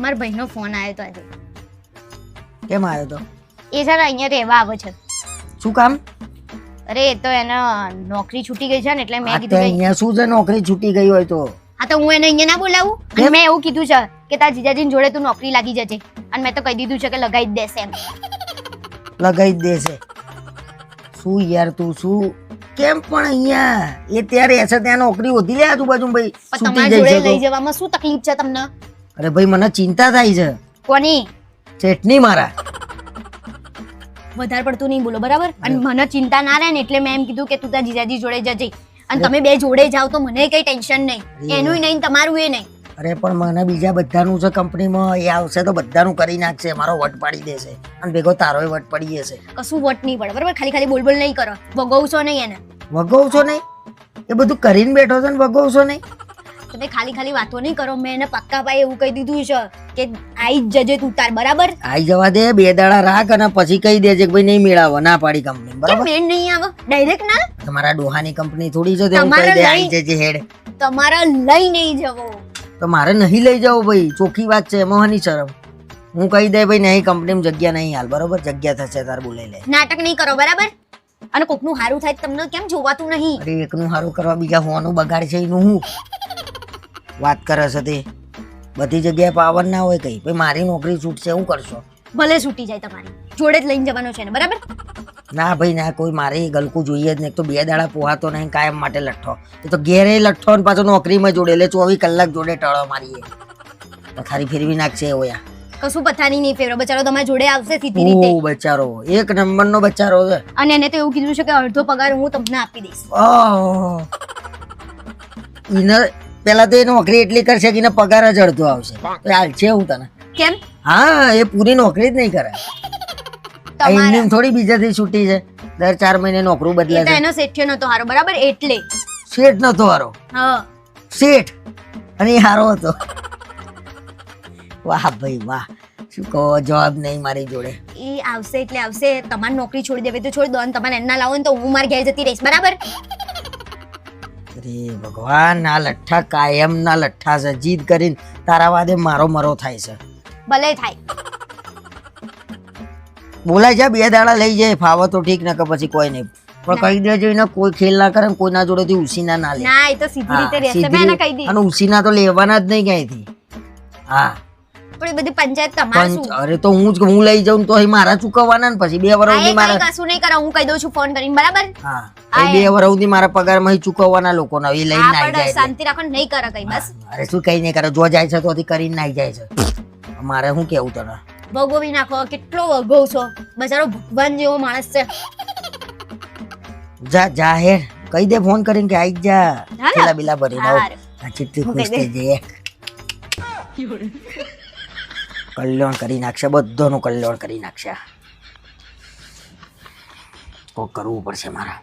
મારા ભાઈનો ફોન આવ્યો તો આજે. કેમ આવ્યો તો? એ સર અહીંયા રહેવા આવે છે. શું કામ? અરે એ તો એને નોકરી છૂટી ગઈ છે ને એટલે મેં કીધું અહીંયા શું છે? નોકરી છૂટી ગઈ હોય તો. હા તો હું એને અહીંયા ના બોલાવું? અને મેં એવું કીધું છે કે તારા જીજાજીની જોડે તું નોકરી લાગી જજે. અને મેં તો કહી દીધું છે કે લગાઈ જ દેશે એમ. લગાઈ જ દેશે. શું યાર તું શું? કેમ પણ અહીંયા? એ ત્યારે છે ત્યાં નોકરી હોતી લે આજુબાજુ ભાઈ. તમારા જોડે લઈ જવામાં શું તકલીફ છે તમને? અરે ભાઈ મને ચિંતા થાય છે. કોની? ચેટની મારા. વધારે પડતું નહીં બોલો બરાબર? અને મને ચિંતા ના રહે ને એટલે મેં એમ કીધું કે તું તારા જીજાજી જોડે જજે. અને તમે બે જોડે જાવ તો મને કઈ ટેન્શન નહીં. એનું નહીં તમારું એ નહીં. અરે પણ મને બીજા બધાનું છે કંપનીમાં એ આવશે તો બધાનું કરી નાખશે મારો વટ પાડી દેશે. અને ભેગો તારોય વટ પડી જશે. કશું વટ નહીં પડે બરાબર? ખાલી ખાલી બોલ બોલ નહીં કરો. ભગવશો નહીં એને. વગવશો નહીં? એ બધું કરીને બેઠો છે ને વગવશો નહીં? તમે ખાલી ખાલી વાતો નહીં કરો મેં એને પક્કા ભાઈ એવું કહી દીધું છે કે આઈ જજે તું તાર બરાબર? આઈ જવા દે બે દાડા રાખ અને પછી કહી દેજે કે ભાઈ નહીં મેળાવો ના પાડી કંપની બરાબર? મેં નહીં આવો? ડાયરેક્ટ ના? તમારા ડોહાની કંપની થોડી છે તે કહી દે આઈ જજે હેડ. તમારા લઈ નહીં જવો. તો મારે નહીં લઈ જાવ ભાઈ ચોખ્ખી વાત છે એમાં હની શરમ. હું કહી દે ભાઈ નહીં કંપનીમાં જગ્યા નહીં હાલ બરોબર? જગ્યા થશે તાર બોલે લે. નાટક નહીં કરો બરાબર? અને કોકનું હારું થાય તમને કેમ જોવાતું નહીં? અરે એકનું સારું કરવા બીજા હોવાનું બગાડ છે એનું હું? વાત કરે છે તે. બધી જગ્યાએ પાવર ના હોય કઈ. ભાઈ મારી નોકરી છૂટશે હું કરશો? ભલે છૂટી જાય તમારી. જોડે જ લઈને જવાનો છે ને બરાબર? ના ભાઈ ના કોઈ મારે ગલકું જોઈએ જ નહીં. તો બે દાડા પોહાતો નહીં કાયમ માટે લઠ્ઠો. એ તો ઘેરે લઠ્ઠો ને પાછો નોકરીમાં જોડે. એટલે ચોવીસ કલાક જોડે ટળો મારીએ. પથારી ફેરવી નાખશે એવો યા. કશું પથારી નહીં ફેરવો. બચારો તમારા જોડે આવશે સીધી રીતે. ઓ બચારો. એક નંબરનો બચારો છે. અને એને તો એવું કીધું છે કે અડધો પગાર હું તમને આપી દઈશ. ઓહ. ઈને પેલા તો એ નોકરી એટલી કરશે કે પગાર જ અડધો આવશે. હાલ છે હું તને. કેમ? હા એ પૂરી નોકરી જ નહીં કરે. એમની એમ થોડી બીજાથી છૂટી છે. દર ચાર મહિને નોકરું બદલે છે. એનો શેઠિયો નતો હારો. બરાબર? એટલે. શેઠ નતો હારો. હા. શેઠ. અને હારો હતો. વાહ ભાઈ વાહ. શું કહો? જવાબ નહીં મારી જોડે. એ આવશે એટલે આવશે. તમારી નોકરી છોડી દેવી તો છોડી દો અને તમારે એના લાવો ને તો હું મારી ઘેર જતી રહીશ. બરાબર? અરે ભગવાન આ લઠ્ઠા કાયમ ના લઠ્ઠા છે. જીદ કરીને તારા વાદે મારો મરો થાય છે. ભલે થાય. બોલાય છે બે દાડા લઈ જાય. ફાવો તો ઠીક ના કે પછી કોઈ નહીં. પણ કહી દેજો એને કોઈ ખેલ ના કરે ને કોઈના જોડેથી ઉસીના ના લે. ના એ તો સીધી રીતે રહેશે. મેં કહી દી. અને ઉસીના તો લેવાના જ નહીં ક્યાંયથી. હા. પણ બધી પંચાયત તમારું શું? અરે તો હું જ હું લઈ જાઉં તો મારા ચૂકવવાના ને પછી? બે વર્ષ સુધી મારા કશું નહીં કરા હું કહી દઉં છું ફોન કરીને બરાબર? હા. બે વર્ષ સુધી મારા પગારમાં અહીં ચૂકવવાના લોકોના એ લઈને આવી જાય શાંતિ રાખો નહીં કરે કઈ બસ. અરે શું કઈ નહીં કરે જો જાય છે તો કરીને નાઈ જાય છે. મારે શું કેવું તને? ભગવી નાખો કેટલો વગો છો? બચારો ભગવાન જેવો માણસ છે. જા જા હે. કહી દે ફોન કરીને કે આઈ જ. પેલા બિલા ભરી આવ. આ ચિઠ્ઠી ખુશ થઈ જઈએ કલ્યાણ કરી નાખશે બધાનું કલ્યાણ કરી નાખશે. કોક કરવું પડશે મારા.